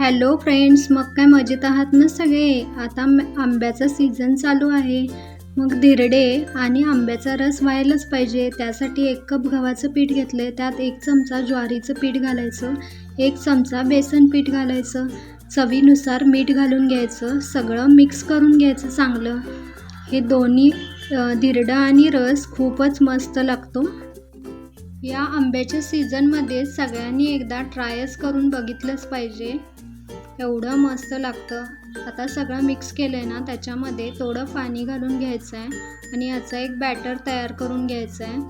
Hello friends मग काय मजेत आहात ना सगळे? आता आंब्याचा सीझन चालू आहे. मग धिरडे आणि आंब्याचा रस व्हायलाच पाहिजे. त्यासाठी एक कप गव्हाचं पीठ घेतलं आहे त्यात एक चमचा ज्वारीचं पीठ घालायचं. एक चमचा बेसन पीठ घालायचं. चवीनुसार मीठ घालून घ्यायचं. सगळं मिक्स करून घ्यायचं चांगलं. हे दोन्ही अ, धिरडं आणि रस खूपच मस्त लागतो. या आंब्याच्या सीझनमध्ये सगळ्यांनी एकदा ट्रायच करून बघितलंच पाहिजे. एवढं मस्त लागतं. आता सगळं मिक्स केलं आहे ना त्याच्यामध्ये थोडं पाणी घालून घ्यायचं आहे आणि याचा एक बॅटर तयार करून घ्यायचं आहे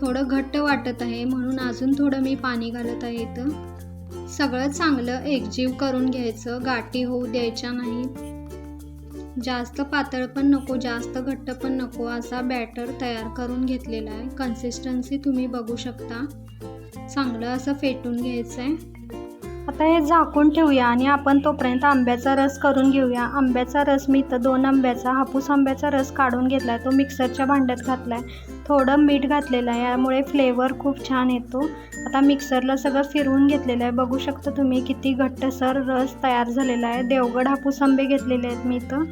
थोडं घट्ट वाटत आहे म्हणून अजून थोडं मी पाणी घालत आहे इथं. सगळं चांगलं एकजीव करून घ्यायचं गाठी होऊ द्यायच्या नाहीत जास्त पातळ पण नको जास्त घट्ट पण नको असा बॅटर तयार करून घेतलेला आहे. कन्सिस्टन्सी तुम्ही बघू शकता. चांगलं असं फेटून घ्यायचं आहे आता हे झाकून ठेवूया आणि आपण तोपर्यंत आंब्याचा रस करून घेऊया. आंब्याचा रस मी इथं दोन आंब्याचा हापूस आंब्याचा रस काढून घेतला आहे तो मिक्सरच्या भांड्यात घातला आहे थोडं मीठ घातलेलं आहे. यामुळे फ्लेवर खूप छान येतो. आता मिक्सरला सगळं फिरवून घेतलेलं आहे. बघू शकता तुम्ही किती घट्टसर रस तयार झालेला आहे. देवगड हापूस आंबे घेतलेले आहेत मी इथं.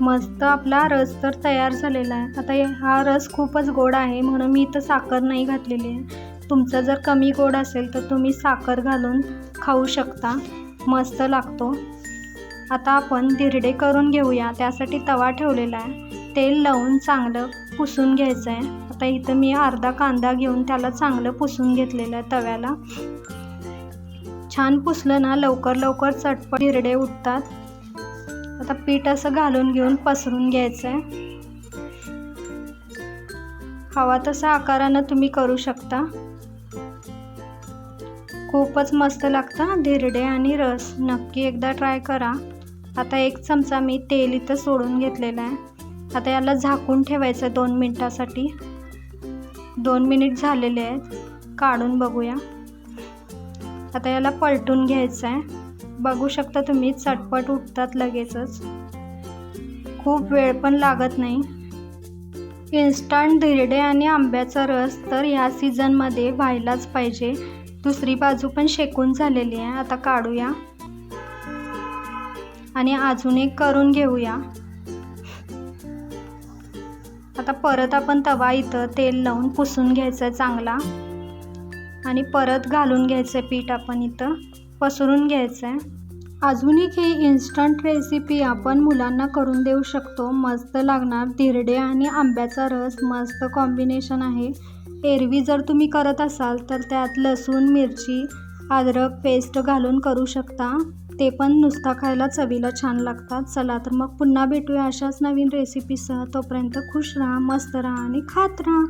मस्त आपला रस तर तयार झालेला आहे. आता हा रस खूपच गोड आहे म्हणून मी इथं साखर नाही घातलेली आहे. तुमचं जर कमी गोड असेल तर तुम्ही साखर घालून खाऊ शकता. मस्त लागतो. आता आपण धिरडे करून घेऊया. त्यासाठी तवा ठेवलेला आहे. तेल लावून चांगलं पुसून घ्यायचं आहे. आता इथं मी अर्धा कांदा घेऊन त्याला चांगलं पुसून घेतलेलं आहे तव्याला. छान पुसलं ना लवकर लवकर चटपट धिरडे उठतात. आता पीठ असं घालून घेऊन पसरून घ्यायचं आहे. हवा तसा आकारानं तुम्ही करू शकता. खूपच मस्त लागतं धिरडे आणि रस. नक्की एकदा ट्राय करा. आता एक चमचा मी तेल इथं सोडून घेतलेलं आहे. आता याला झाकून ठेवायचं आहे दोन मिनटासाठी. दोन मिनिट झालेले आहेत. काढून बघूया. आता याला पलटून घ्यायचं आहे बघू शकता तुम्ही चटपट उठतात लगेचच. खूप वेळ पण लागत नाही. इन्स्टंट धिरडे आणि आंब्याचा रस तर ह्या सीझनमध्ये व्हायलाच पाहिजे. दुसरी बाजू पण शेकून झालेली आहे. आता काढूया. आणि अजून एक करून घेऊया. आता परत आपण तवा इथं तेल लावून पुसून घ्यायचं आहे चांगला. आणि परत घालून घ्यायचं आहे पीठ आपण इथं. पसरून घ्यायचं आहे. अजून एक ही इन्स्टंट रेसिपी आपण मुलांना करून देऊ शकतो. मस्त लागणार. धिरडे आणि आंब्याचा रस. मस्त कॉम्बिनेशन आहे. एरवी जर तुम्ही करत असाल तर त्यात लसूण मिरची अद्रक पेस्ट घालून करू शकता. ते पण नुसता खायला चवीला छान लागतात. चला तर मग पुन्हा भेटूया अशाच नवीन रेसिपीसह तोपर्यंत खुश राहा मस्त राहा आणि खात राहा.